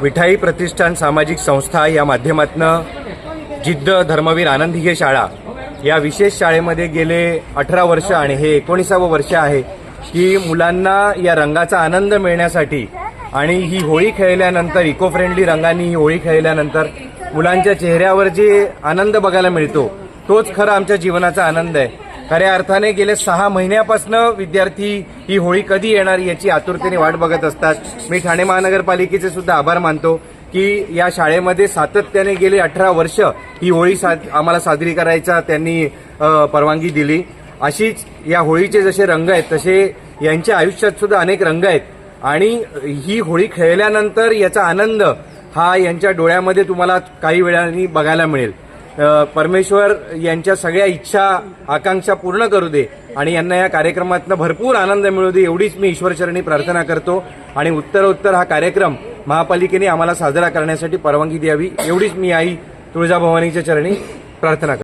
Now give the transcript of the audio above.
विठाई प्रतिष्ठान सामाजिक संस्था या माध्यमातनं जिद्द धर्मवीर आनंद हिगे शाळा या विशेष शाळेमध्ये गेले अठरा वर्ष आणि हे एकोणीसावं वर्ष आहे की मुलांना या रंगाचा आनंद मिळण्यासाठी आणि ही होळी खेळल्यानंतर इको फ्रेंडली रंगांनी ही होळी खेळल्यानंतर मुलांच्या चेहऱ्यावर जे आनंद बघायला मिळतो तोच खरा आमच्या जीवनाचा आनंद आहे. खऱ्या अर्थाने गेले सहा महिन्यापासून विद्यार्थी ही होळी कधी येणार याची आतुरतेने वाट बघत असतात. मी ठाणे महानगरपालिकेचे सुद्धा आभार मानतो की या शाळेमध्ये सातत्याने गेले अठरा वर्ष ही होळी साद आम्हाला साजरी करायचा त्यांनी परवानगी दिली. अशीच या होळीचे जसे रंग आहेत तसे यांच्या आयुष्यात सुद्धा अनेक रंग आहेत. आणि ही होळी खेळल्यानंतर याचा आनंद हा यांच्या डोळ्यामध्ये तुम्हाला काही वेळाने बघायला मिळेल. परमेश्वर यांच्या सगळ्या इच्छा आकांक्षा पूर्ण करू दे आणि यांना या कार्यक्रमातनं भरपूर आनंद मिळू दे एवढीच मी ईश्वरचरणी प्रार्थना करतो. आणि उत्तरोत्तर हा कार्यक्रम महापालिकेने आम्हाला साजरा करण्यासाठी परवानगी द्यावी एवढीच मी आई तुळजाभवानीच्या चरणी प्रार्थना करतो.